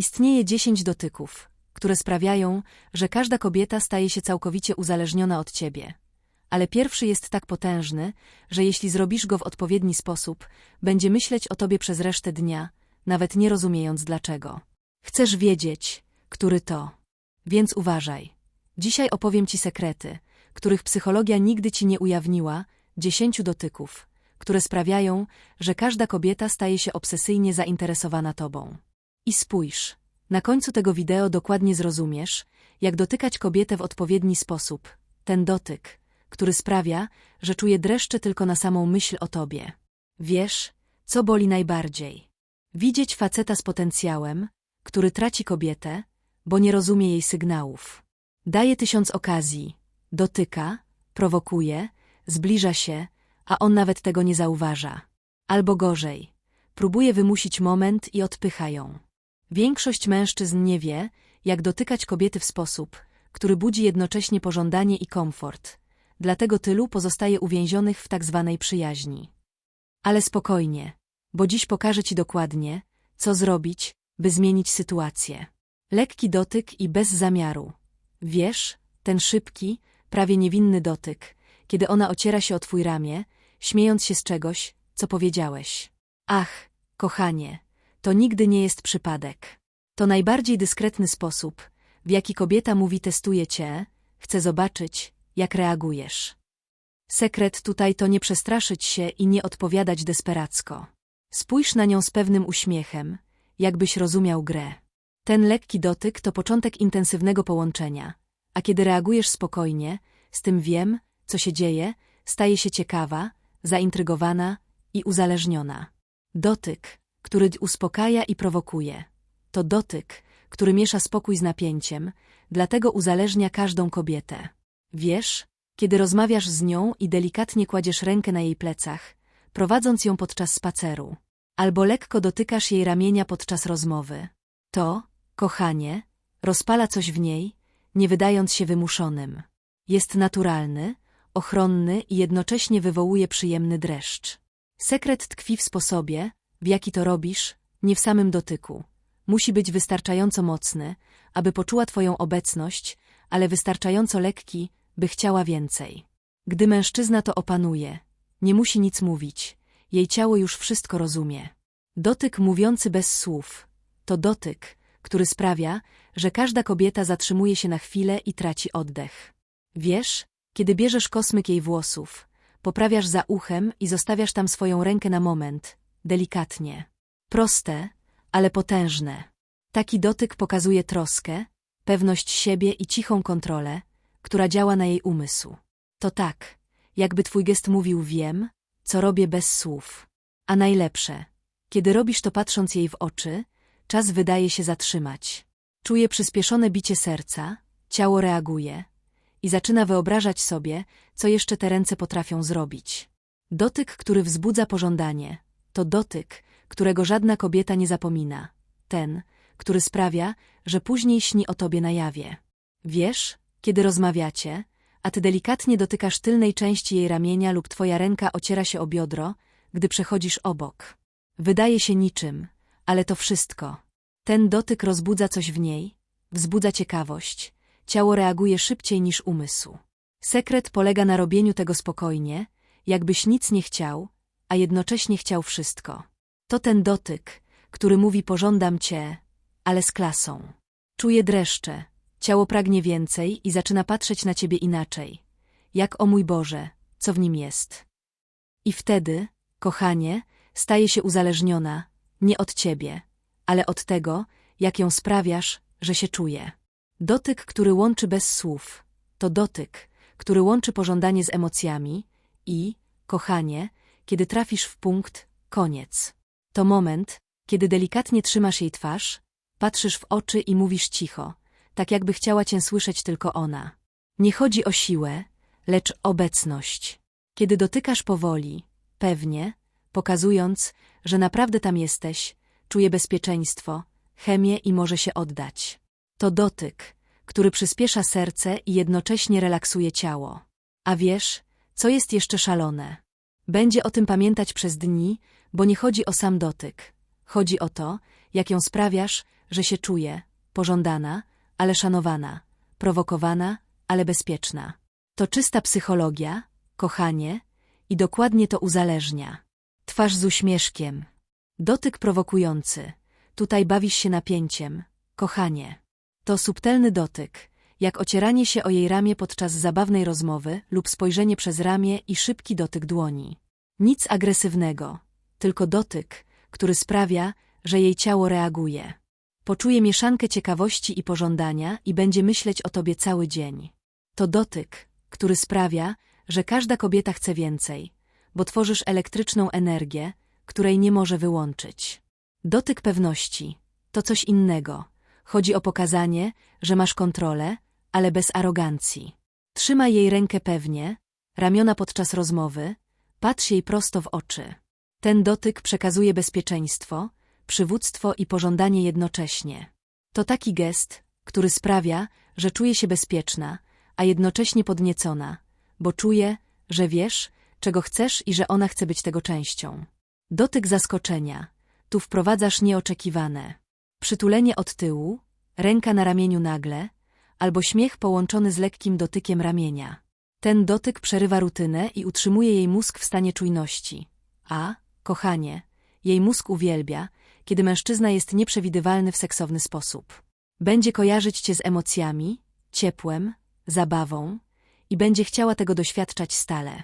Istnieje dziesięć dotyków, które sprawiają, że każda kobieta staje się całkowicie uzależniona od ciebie. Ale pierwszy jest tak potężny, że jeśli zrobisz go w odpowiedni sposób, będzie myśleć o tobie przez resztę dnia, nawet nie rozumiejąc dlaczego. Chcesz wiedzieć, który to. Więc uważaj. Dzisiaj opowiem ci sekrety, których psychologia nigdy ci nie ujawniła, dziesięciu dotyków, które sprawiają, że każda kobieta staje się obsesyjnie zainteresowana tobą. I spójrz, na końcu tego wideo dokładnie zrozumiesz, jak dotykać kobietę w odpowiedni sposób. Ten dotyk, który sprawia, że czuje dreszcze tylko na samą myśl o tobie. Wiesz, co boli najbardziej? Widzieć faceta z potencjałem, który traci kobietę, bo nie rozumie jej sygnałów. Daje tysiąc okazji, dotyka, prowokuje, zbliża się, a on nawet tego nie zauważa. Albo gorzej, próbuje wymusić moment i odpycha ją. Większość mężczyzn nie wie, jak dotykać kobiety w sposób, który budzi jednocześnie pożądanie i komfort, dlatego tylu pozostaje uwięzionych w tak zwanej przyjaźni. Ale spokojnie, bo dziś pokażę Ci dokładnie, co zrobić, by zmienić sytuację. Lekki dotyk i bez zamiaru. Wiesz, ten szybki, prawie niewinny dotyk, kiedy ona ociera się o Twój ramię, śmiejąc się z czegoś, co powiedziałeś. Ach, kochanie, to nigdy nie jest przypadek. To najbardziej dyskretny sposób, w jaki kobieta mówi testuje cię, chce zobaczyć, jak reagujesz. Sekret tutaj to nie przestraszyć się i nie odpowiadać desperacko. Spójrz na nią z pewnym uśmiechem, jakbyś rozumiał grę. Ten lekki dotyk to początek intensywnego połączenia, a kiedy reagujesz spokojnie, z tym wiem, co się dzieje, staje się ciekawa, zaintrygowana i uzależniona. Dotyk, który uspokaja i prowokuje. To dotyk, który miesza spokój z napięciem, dlatego uzależnia każdą kobietę. Wiesz, kiedy rozmawiasz z nią i delikatnie kładziesz rękę na jej plecach, prowadząc ją podczas spaceru, albo lekko dotykasz jej ramienia podczas rozmowy. To, kochanie, rozpala coś w niej, nie wydając się wymuszonym. Jest naturalny, ochronny i jednocześnie wywołuje przyjemny dreszcz. Sekret tkwi w sposobie, w jaki to robisz, nie w samym dotyku. Musi być wystarczająco mocny, aby poczuła Twoją obecność, ale wystarczająco lekki, by chciała więcej. Gdy mężczyzna to opanuje, nie musi nic mówić, jej ciało już wszystko rozumie. Dotyk mówiący bez słów to dotyk, który sprawia, że każda kobieta zatrzymuje się na chwilę i traci oddech. Wiesz, kiedy bierzesz kosmyk jej włosów, poprawiasz za uchem i zostawiasz tam swoją rękę na moment, delikatnie. Proste, ale potężne. Taki dotyk pokazuje troskę, pewność siebie i cichą kontrolę, która działa na jej umysł. To tak, jakby twój gest mówił wiem, co robię bez słów. A najlepsze, kiedy robisz to patrząc jej w oczy, czas wydaje się zatrzymać. Czuje przyspieszone bicie serca, ciało reaguje i zaczyna wyobrażać sobie, co jeszcze te ręce potrafią zrobić. Dotyk, który wzbudza pożądanie, to dotyk, którego żadna kobieta nie zapomina. Ten, który sprawia, że później śni o tobie na jawie. Wiesz, kiedy rozmawiacie, a ty delikatnie dotykasz tylnej części jej ramienia lub twoja ręka ociera się o biodro, gdy przechodzisz obok. Wydaje się niczym, ale to wszystko. Ten dotyk rozbudza coś w niej, wzbudza ciekawość, ciało reaguje szybciej niż umysł. Sekret polega na robieniu tego spokojnie, jakbyś nic nie chciał, a jednocześnie chciał wszystko. To ten dotyk, który mówi pożądam cię, ale z klasą. Czuje dreszcze, ciało pragnie więcej i zaczyna patrzeć na ciebie inaczej. Jak o mój Boże, co w nim jest. I wtedy, kochanie, staje się uzależniona, nie od ciebie, ale od tego, jak ją sprawiasz, że się czuje. Dotyk, który łączy bez słów, to dotyk, który łączy pożądanie z emocjami i, kochanie, kiedy trafisz w punkt, koniec. To moment, kiedy delikatnie trzymasz jej twarz, patrzysz w oczy i mówisz cicho, tak jakby chciała cię słyszeć tylko ona. Nie chodzi o siłę, lecz obecność. Kiedy dotykasz powoli, pewnie, pokazując, że naprawdę tam jesteś, czuje bezpieczeństwo, chemię i może się oddać. To dotyk, który przyspiesza serce i jednocześnie relaksuje ciało. A wiesz, co jest jeszcze szalone? Będzie o tym pamiętać przez dni, bo nie chodzi o sam dotyk. Chodzi o to, jak ją sprawiasz, że się czuje pożądana, ale szanowana, prowokowana, ale bezpieczna. To czysta psychologia, kochanie i dokładnie to uzależnia. Twarz z uśmieszkiem. Dotyk prowokujący. Tutaj bawisz się napięciem. Kochanie. To subtelny dotyk, jak ocieranie się o jej ramię podczas zabawnej rozmowy lub spojrzenie przez ramię i szybki dotyk dłoni. Nic agresywnego, tylko dotyk, który sprawia, że jej ciało reaguje. Poczuje mieszankę ciekawości i pożądania i będzie myśleć o tobie cały dzień. To dotyk, który sprawia, że każda kobieta chce więcej, bo tworzysz elektryczną energię, której nie może wyłączyć. Dotyk pewności to coś innego. Chodzi o pokazanie, że masz kontrolę, ale bez arogancji. Trzyma jej rękę pewnie, ramiona podczas rozmowy, patrz jej prosto w oczy. Ten dotyk przekazuje bezpieczeństwo, przywództwo i pożądanie jednocześnie. To taki gest, który sprawia, że czuje się bezpieczna, a jednocześnie podniecona, bo czuje, że wiesz, czego chcesz i że ona chce być tego częścią. Dotyk zaskoczenia. Tu wprowadzasz nieoczekiwane. Przytulenie od tyłu, ręka na ramieniu nagle, albo śmiech połączony z lekkim dotykiem ramienia. Ten dotyk przerywa rutynę i utrzymuje jej mózg w stanie czujności. A, kochanie, jej mózg uwielbia, kiedy mężczyzna jest nieprzewidywalny w seksowny sposób. Będzie kojarzyć cię z emocjami, ciepłem, zabawą i będzie chciała tego doświadczać stale.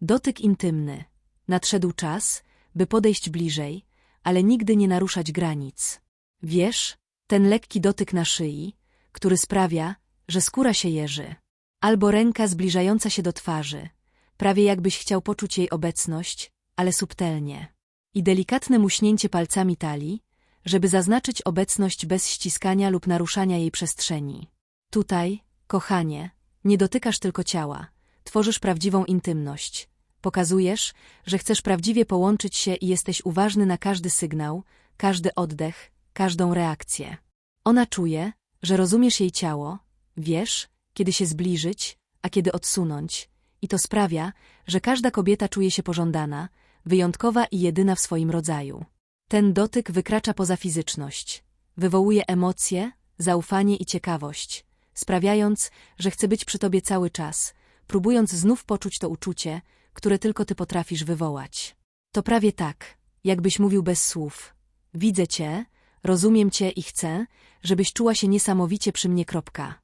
Dotyk intymny. Nadszedł czas, by podejść bliżej, ale nigdy nie naruszać granic. Wiesz, ten lekki dotyk na szyi, który sprawia, że skóra się jeży, albo ręka zbliżająca się do twarzy, prawie jakbyś chciał poczuć jej obecność, ale subtelnie. I delikatne muśnięcie palcami talii, żeby zaznaczyć obecność bez ściskania lub naruszania jej przestrzeni. Tutaj, kochanie, nie dotykasz tylko ciała, tworzysz prawdziwą intymność. Pokazujesz, że chcesz prawdziwie połączyć się i jesteś uważny na każdy sygnał, każdy oddech, każdą reakcję. Ona czuje, że rozumiesz jej ciało, wiesz, kiedy się zbliżyć, a kiedy odsunąć, i to sprawia, że każda kobieta czuje się pożądana, wyjątkowa i jedyna w swoim rodzaju. Ten dotyk wykracza poza fizyczność, wywołuje emocje, zaufanie i ciekawość, sprawiając, że chce być przy tobie cały czas, próbując znów poczuć to uczucie, które tylko ty potrafisz wywołać. To prawie tak, jakbyś mówił bez słów. Widzę cię, rozumiem cię i chcę, żebyś czuła się niesamowicie przy mnie. Kropka.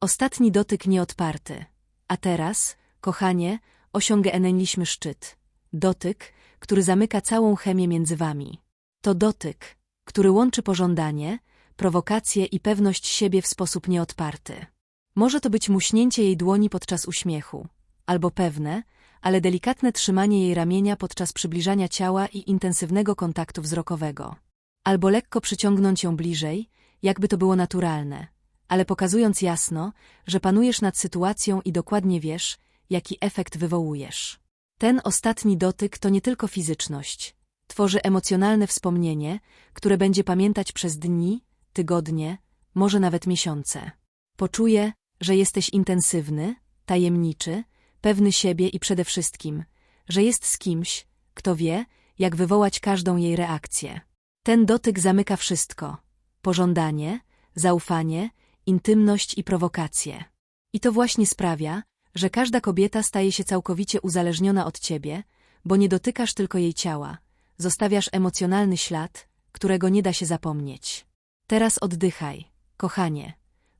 Ostatni dotyk nieodparty. A teraz, kochanie, osiągnęliśmy szczyt. Dotyk, który zamyka całą chemię między wami. To dotyk, który łączy pożądanie, prowokację i pewność siebie w sposób nieodparty. Może to być muśnięcie jej dłoni podczas uśmiechu, albo pewne, ale delikatne trzymanie jej ramienia podczas przybliżania ciała i intensywnego kontaktu wzrokowego. Albo lekko przyciągnąć ją bliżej, jakby to było naturalne, ale pokazując jasno, że panujesz nad sytuacją i dokładnie wiesz, jaki efekt wywołujesz. Ten ostatni dotyk to nie tylko fizyczność. Tworzy emocjonalne wspomnienie, które będzie pamiętać przez dni, tygodnie, może nawet miesiące. Poczuje, że jesteś intensywny, tajemniczy, pewny siebie i przede wszystkim, że jest z kimś, kto wie, jak wywołać każdą jej reakcję. Ten dotyk zamyka wszystko. Pożądanie, zaufanie, intymność i prowokacje. I to właśnie sprawia, że każda kobieta staje się całkowicie uzależniona od ciebie, bo nie dotykasz tylko jej ciała, zostawiasz emocjonalny ślad, którego nie da się zapomnieć. Teraz oddychaj, kochanie,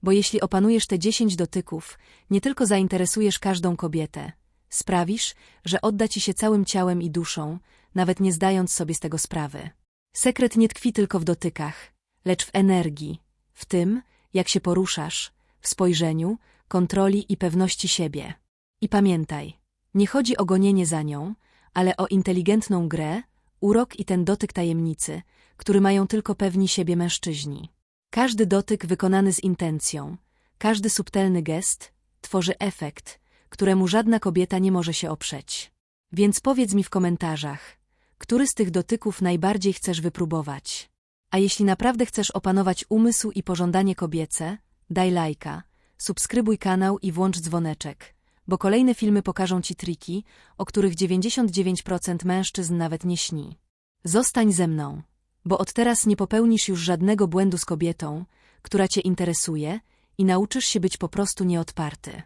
bo jeśli opanujesz te dziesięć dotyków, nie tylko zainteresujesz każdą kobietę, sprawisz, że odda ci się całym ciałem i duszą, nawet nie zdając sobie z tego sprawy. Sekret nie tkwi tylko w dotykach, lecz w energii, w tym, jak się poruszasz, w spojrzeniu, kontroli i pewności siebie. I pamiętaj, nie chodzi o gonienie za nią, ale o inteligentną grę, urok i ten dotyk tajemnicy, który mają tylko pewni siebie mężczyźni. Każdy dotyk wykonany z intencją, każdy subtelny gest tworzy efekt, któremu żadna kobieta nie może się oprzeć. Więc powiedz mi w komentarzach, który z tych dotyków najbardziej chcesz wypróbować. A jeśli naprawdę chcesz opanować umysł i pożądanie kobiece, daj lajka, subskrybuj kanał i włącz dzwoneczek, bo kolejne filmy pokażą Ci triki, o których 99% mężczyzn nawet nie śni. Zostań ze mną. Bo od teraz nie popełnisz już żadnego błędu z kobietą, która cię interesuje i nauczysz się być po prostu nieodparty.